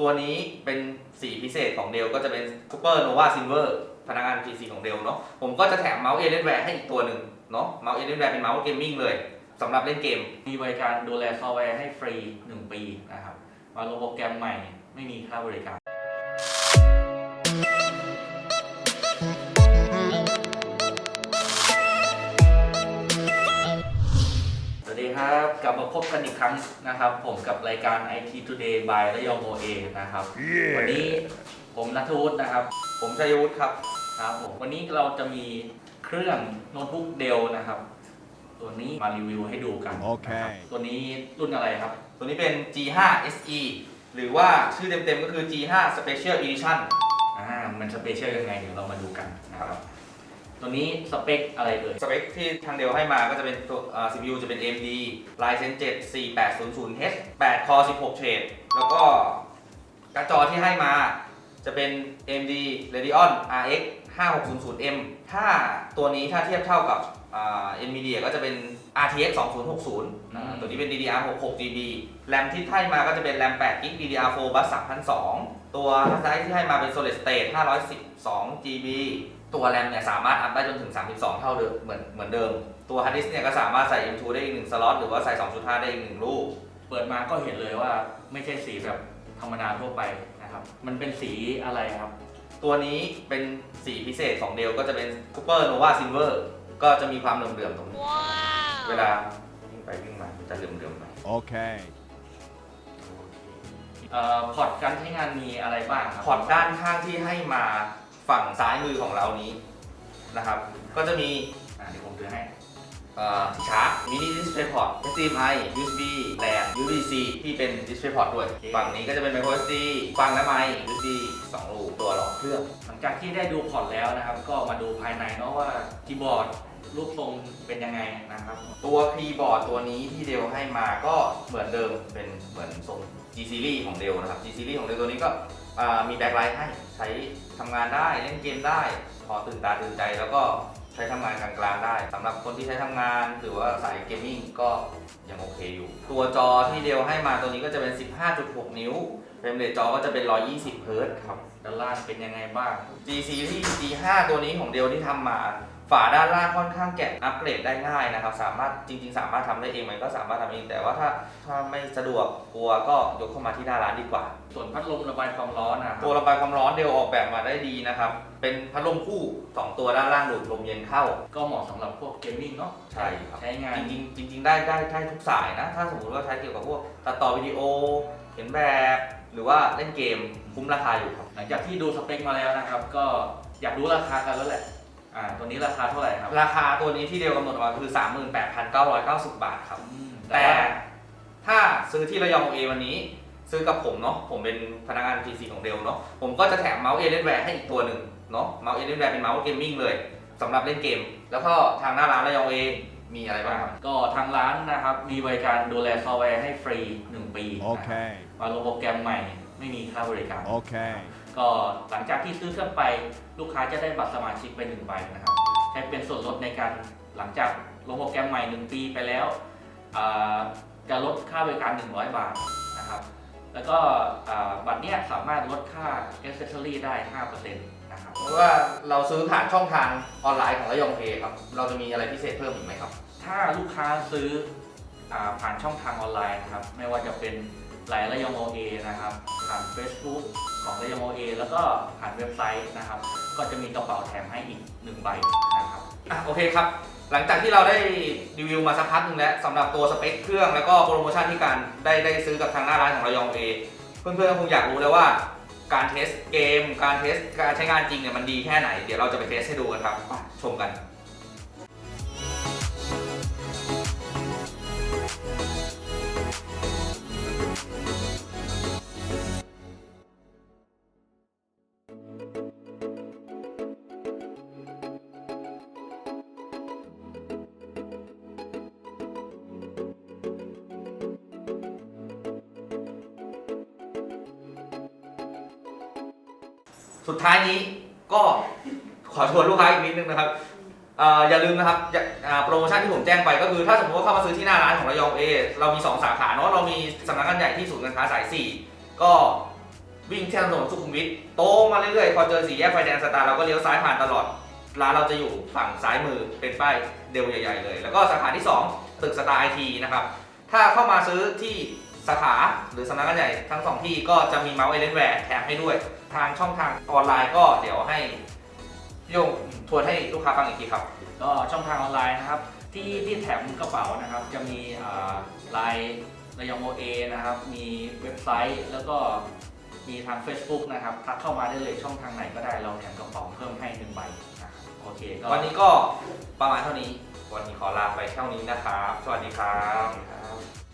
ตัวนี้เป็นสีพิเศษของเดลก็จะเป็น Super Nova Silver พนักงาน PC ของเดลเนาะผมก็จะแถมเมาส์เอเลนแวร์ให้อีกตัวหนึ่งเนาะเมาส์เอเลนแวร์เป็นเมาส์เกมมิ่งเลยสำหรับเล่นเกม มีบริการดูแลซอฟต์แวร์ให้ฟรี 1 ปีนะครับ มาลงโปรแกรมใหม่ไม่มีค่าบริการ ครับ กลับมาพบกันอีกครั้งนะครับ ผมกับรายการ IT Today by ระยองโอเอนะครับวันนี้ผมนัทวุฒินะครับ ผมชัยวุฒิครับครับผมวันนี้เราจะมีเครื่องโน้ตบุ๊กเดลนะครับ ตัวนี้มารีวิวให้ดูกันโอเคนะครับตัวนี้รุ่นอะไรครับ ตัวนี้เป็น G5 SE หรือว่าชื่อเต็มๆก็คือ G5 Special Edition อ่ามันสเปเชียลยังไงเดี๋ยวเรามาดูกันนะครับ ตัวนี้สเปคอะไรเอ่ย สเปคที่ทางเดลให้มาก็จะเป็นตัวอ่า CPU จะเป็น AMD Ryzen 7 4800H 8 Core 16เทรดแล้วก็การ์ดจอที่ให้มาจะเป็น AMD Radeon RX 5600M ถ้าตัวนี้ถ้าเทียบเท่ากับอ่า Nvidia ก็จะเป็น RTX 2060อ่าตัวนี้เป็น DDR6 6GB แรมที่ให้มาก็จะเป็นแรม8 GB DDR4 bus 3002 ตัวฮาร์ดไดรฟ์ที่ให้มาเป็น solid state 512 GB ตัวแรมเนี่ยสามารถอัพได้จนถึง 32 เท่าเดิมเหมือนเหมือนเดิม ตัวฮาร์ดดิสก์เนี่ยก็สามารถใส่ M2 ได้อีกหนึ่งสล็อตหรือว่าใส่ 2.5 ได้อีกหนึ่งลูก เปิดมาก็เห็นเลยว่าไม่ใช่สีแบบธรรมดาทั่วไปนะครับ มันเป็นสีอะไรครับ ตัวนี้เป็นสีพิเศษของเดลก็จะเป็น Super Nova Silver ก็จะมีความเหลื่อมๆตรงนี้ เวลาวิ่งไปวิ่งมามันจะเหลื่อมๆหน่อย Okay. เอ่อพอร์ตการใช้งานมีอะไรบ้างครับพอร์ตด้านข้างที่ให้มา ฝั่งซ้ายมือของเรานี้นะครับ ก็จะมีอ่าเดี๋ยวผมถือให้ชาร์จมินิดิสเพย์พอร์ต HDMI USB LAN USB-C ที่เป็นดิสเพย์พอร์ตด้วย ฝั่งนี้ก็จะเป็น micro SD ฟังและไมค์ USB 2ลูกตัวรองเครื่อง หลังจากที่ได้ดูพอร์ตแล้วนะครับ ก็มาดูภายในเนาะว่าคีย์บอร์ด รูปทรงเป็นยังไงนะครับ ตัวคีย์บอร์ดตัวนี้ที่เดลให้มาก็เหมือนเดิมเป็นเหมือนทรง G Series ของเดลนะครับ G Series ของเดลตัวนี้ก็มีแบ็คไลท์ให้ใช้ทำงานได้เล่นเกมได้ พอตื่นตาตื่นใจแล้วก็ใช้ทำงานกลางๆได้สำหรับคนที่ใช้ทำงานหรือว่าสายเกมมิ่งก็ยังโอเคอยู่ ตัวจอที่เดลให้มาตัวนี้ก็จะเป็น 15.6 นิ้วเฟรมเรทจอก็จะเป็น 120 เฮิร์ตซ์ครับด้านล่างเป็นยังไงบ้าง G Series G5 ตัวนี้ของเดลที่ทำมา ฝาด้านล่างค่อนข้างแกะอัปเกรดได้ง่ายนะครับ สามารถจริง ๆ สามารถทำได้เองมันก็สามารถทำเอง แต่ว่าถ้าถ้าไม่สะดวกกลัวก็ยกเข้ามาที่หน้าร้านดีกว่า ส่วนพัดลมระบายความร้อนนะครับตัวระบายความร้อนเดลออกแบบมาได้ดีนะครับ เป็นพัดลมคู่ 2 ตัวด้านล่างดูดลมเย็นเข้า ก็เหมาะสำหรับพวกเกมมิ่งเนาะใช่ครับใช้งานจริงๆจริงๆได้ได้ได้ทุกสายนะ ถ้าสมมติว่าใช้เกี่ยวกับพวกตัดต่อวิดีโอเขียนแบบหรือว่าเล่นเกมคุ้มราคาอยู่ครับหลังจากที่ดูสเปคมาแล้วนะครับ ก็อยากรู้ราคากันแล้วแหละ อ่าตัวนี้ราคาเท่าไหร่ครับราคาตัวนี้ที่เดลกำหนดออกมาคือ 38,990 บาทครับ อืมแต่ว่าถ้าซื้อที่ระยองเอวันนี้ ซื้อกับผมเนาะผมเป็นพนักงาน PC ของเดลเนาะผมก็จะแถมเมาส์เอเลนแวร์ให้อีกตัวหนึ่งเนาะเมาส์เอเลนแวร์เป็นเมาส์เกมมิ่งเลยสำหรับเล่นเกม แล้วก็ทางหน้าร้านระยองเอมีอะไรบ้างครับ ก็ทางร้านนะครับ มีบริการดูแลซอฟต์แวร์ให้ฟรี 1 ปีนะครับ Okay. มาลงโปรแกรมใหม่ ไม่มีค่าบริการ Okay. ก็หลังจากที่ซื้อเครื่องไปลูกค้าจะได้บัตรสมาชิกไปหนึ่งใบนะครับใช้เป็นส่วนลดในการหลังจากลงโปรแกรมใหม่ 1 ปีไปแล้วอ่าจะลดค่าบริการ 100 บาทนะครับแล้วก็อ่าบัตรเนี้ยสามารถลดค่า accessory ได้5%นะครับเพราะว่าเราซื้อผ่านช่องทางออนไลน์ของระยองเพย์ครับ เราจะมีอะไรพิเศษเพิ่มอีกไหมครับ ถ้าลูกค้าซื้ออาผ่านช่องทางออนไลน์นะครับไม่ว่าจะเป็น ไลน์ระยองโอเอนะครับผ่าน Facebook ของระยองโอเอแล้วก็ผ่านเว็บไซต์นะครับ ก็จะมีกระเป๋าแถมให้อีกหนึ่งใบนะครับอะโอเคครับ หลังจากที่เราได้รีวิวมาสักพักหนึ่งแล้วสำหรับตัวสเปคเครื่องแล้วก็โปรโมชั่นที่การได้ได้ซื้อกับทางหน้าร้านของระยองเอเพื่อนๆก็คงอยากรู้แล้วว่าการเทสเกม การเทสการใช้งานจริงเนี่ยมันดีแค่ไหน เดี๋ยวเราจะไปเทสให้ดูกันครับชมกัน สุดท้ายนี้ก็ขอชวนลูกค้าอีกนิดนึงนะครับเอ่ออย่าลืมนะครับอย่าอ่าโปรโมชั่นที่ผมแจ้งไปก็คือถ้าสมมติว่าเข้ามาซื้อที่หน้าร้านของระยองเอเรามี 2 สาขาเนาะเรามีสำนักงานใหญ่ที่ศูนย์การค้าสาย 4 ก็วิ่งแถนนสุขุมวิทโตรงมาเรื่อยๆพอเจอสี่แยกไฟแดงสตาร์เราก็เลี้ยวซ้ายผ่านตลอด ร้านเราจะอยู่ฝั่งซ้ายมือเป็นป้ายเดลใหญ่ ๆ เลย แล้วก็สาขาที่ 2 ตึกสตาร์ไอทีนะครับ ถ้าเข้ามาซื้อที่ สาขาหรือสำนักงานใหญ่ทั้งสองที่ก็จะมีเมาส์เอเลนแวร์แถมให้ด้วย ทางช่องทางออนไลน์ก็เดี๋ยวให้พี่โยงทวนให้ลูกค้าฟังอีกทีครับ ก็ช่องทางออนไลน์นะครับ ที่ที่แถมกระเป๋านะครับ จะมีไลน์ระยองโอเอนะครับ มีเว็บไซต์แล้วก็มีทาง Facebook นะครับทักเข้ามาได้เลยช่องทางไหนก็ได้เราแถมกระเป๋าเพิ่มให้หนึ่งใบนะครับโอเคก็วันนี้ก็ประมาณเท่านี้ วันนี้ขอลาไปเท่านี้นะครับ สวัสดีครับครับ